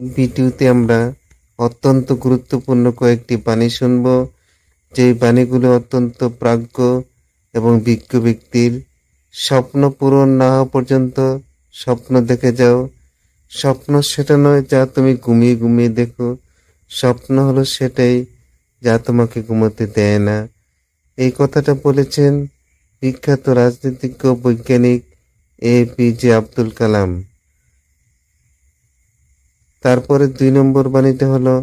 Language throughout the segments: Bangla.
ভিডিওতে আমরা অত্যন্ত গুরুত্বপূর্ণ কয়েকটি বাণী শুনব। যেই বাণীগুলো অত্যন্ত প্রাজ্ঞ এবং বিজ্ঞ ব্যক্তির। স্বপ্ন পূরণ না হওয়া পর্যন্ত স্বপ্ন দেখে যাও। স্বপ্ন সেটা নয় যা তুমি ঘুমিয়ে ঘুমিয়ে দেখো। স্বপ্ন হলো সেটাই যা তোমাকে ঘুমোতে দেয় না। এই কথাটা বলেছেন বিখ্যাত রাজনীতিজ্ঞ, বৈজ্ঞানিক A P J Abdul Kalam. তারপরে দুই নম্বর বাণীটা হলো,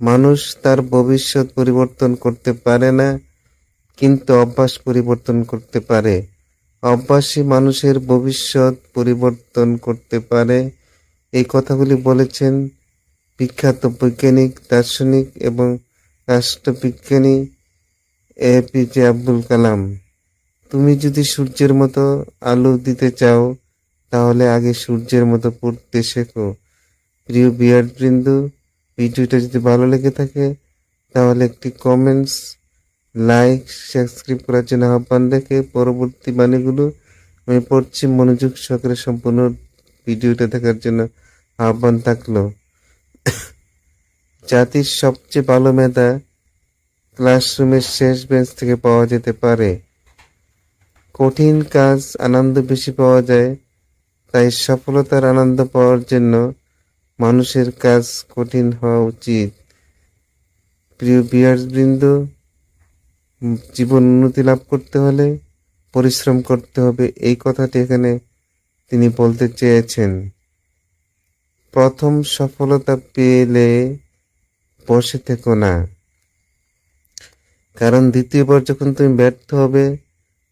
মানুষ তার ভবিষ্যৎ পরিবর্তন করতে পারে না, কিন্তু অভ্যাস পরিবর্তন করতে পারে। অভ্যাসই মানুষের ভবিষ্যৎ পরিবর্তন করতে পারে। এই কথাগুলি বলেছেন বিখ্যাত বৈজ্ঞানিক, দার্শনিক এবং রাষ্ট্রবিজ্ঞানী A P J Abdul Kalam. তুমি যদি সূর্যের মতো আলো দিতে চাও, তাহলে আগে সূর্যের মতো পড়তে শেখো। প্রিয় বিয়ার বৃন্দু ভিডিওটা যদি ভালো লেগে থাকে, তাহলে একটি কমেন্টস লাইক সাবস্ক্রাইব করার জন্য আহ্বান দেখে পরবর্তী বাণীগুলো আমি পড়ছি। মনোযোগ সহকারে সম্পূর্ণ ভিডিওটা দেখার জন্য আহ্বান থাকল। জাতির সবচেয়ে ভালো মেধা ক্লাসরুমের শেষ বেঞ্চ থেকে পাওয়া যেতে পারে। কঠিন কাজ, আনন্দ বেশি পাওয়া যায়, তাই সফলতার আনন্দ পাওয়ার জন্য মানুষের কাজ কঠিন হওয়া উচিত। প্রিয় বৃন্দ জীবন উন্নতি লাভ করতে হলে পরিশ্রম করতে হবে। এই কথাটি এখানে তিনি বলতে চেয়েছেন। প্রথম সফলতা পেলে বসে থেকো না। কারণ দ্বিতীয়বার যখন তুমি ব্যর্থ হবে,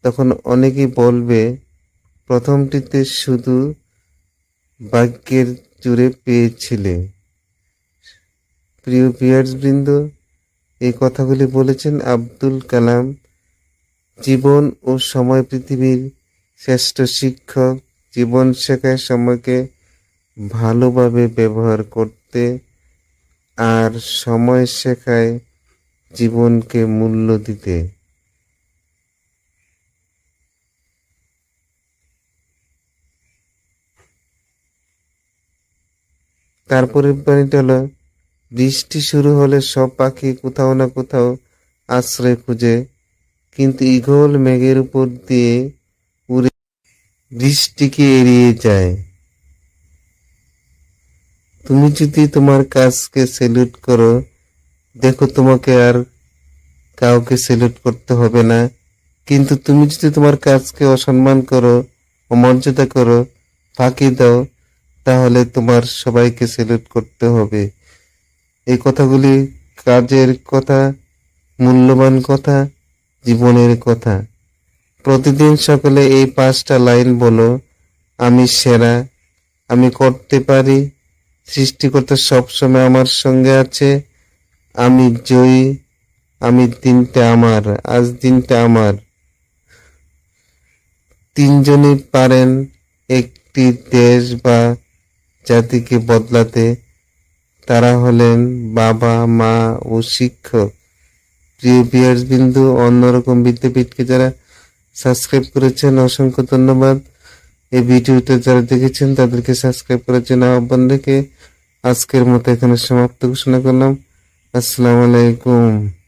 তখন অনেকেই বলবে, প্রথমটিতে শুধু ভাগ্যের জুড়ে পেয়েছিলে। প্রিয় বৃন্দ এই কথাগুলি বলেছেন আব্দুল কালাম। জীবন ও সময় পৃথিবীর শ্রেষ্ঠ শিক্ষক। জীবন শেখায় সময়কে ভালোভাবে ব্যবহার করতে আর সময় শেখায় জীবনকে মূল্য দিতে। তারপরের বাণীটা হলো, বৃষ্টি শুরু হলে সব পাখি কোথাও না কোথাও আশ্রয় খুঁজে, কিন্তু ইগল মেঘের উপর দিয়ে উড়ে বৃষ্টিকে এড়িয়ে যায়। তুমি যদি তোমার কাজকে সেলুট করো, দেখো তোমাকে আর কাউকে সেলুট করতে হবে না। কিন্তু তুমি যদি তোমার কাজকে অসম্মান করো, অমর্যাদা করো, ফাঁকি দাও তাহলে তোমার সবাইকে সেলুট করতে হবে। এই কথাগুলি কাজের কথা, মূল্যবান কথা, জীবনের কথা। প্রতিদিন সকালে এই পাঁচটা লাইন বলো, আমি সেরা, আমি করতে পারি, সৃষ্টিকর্তা সবসময় আমার সঙ্গে আছে, আমি জয়ী, আমি দিনটা আমার, আজ দিনটা আমার। তিনজনই পারেন একটি দেশ বা জাতিকে বদলাতে তারা হলেন বাবা, মা ও শিক্ষক। প্রিয় বিয়ার্স বিন্দু অন্যরকম বিদ্যাপীঠকে যারা সাবস্ক্রাইব করেছেন, অসংখ্য ধন্যবাদ। এই ভিডিওটা যারা দেখেছেন, তাদেরকে সাবস্ক্রাইব করার জন্য আহ্বান রেখে আজকের মতো এখানে সমাপ্ত ঘোষণা করলাম। আসসালামু আলাইকুম।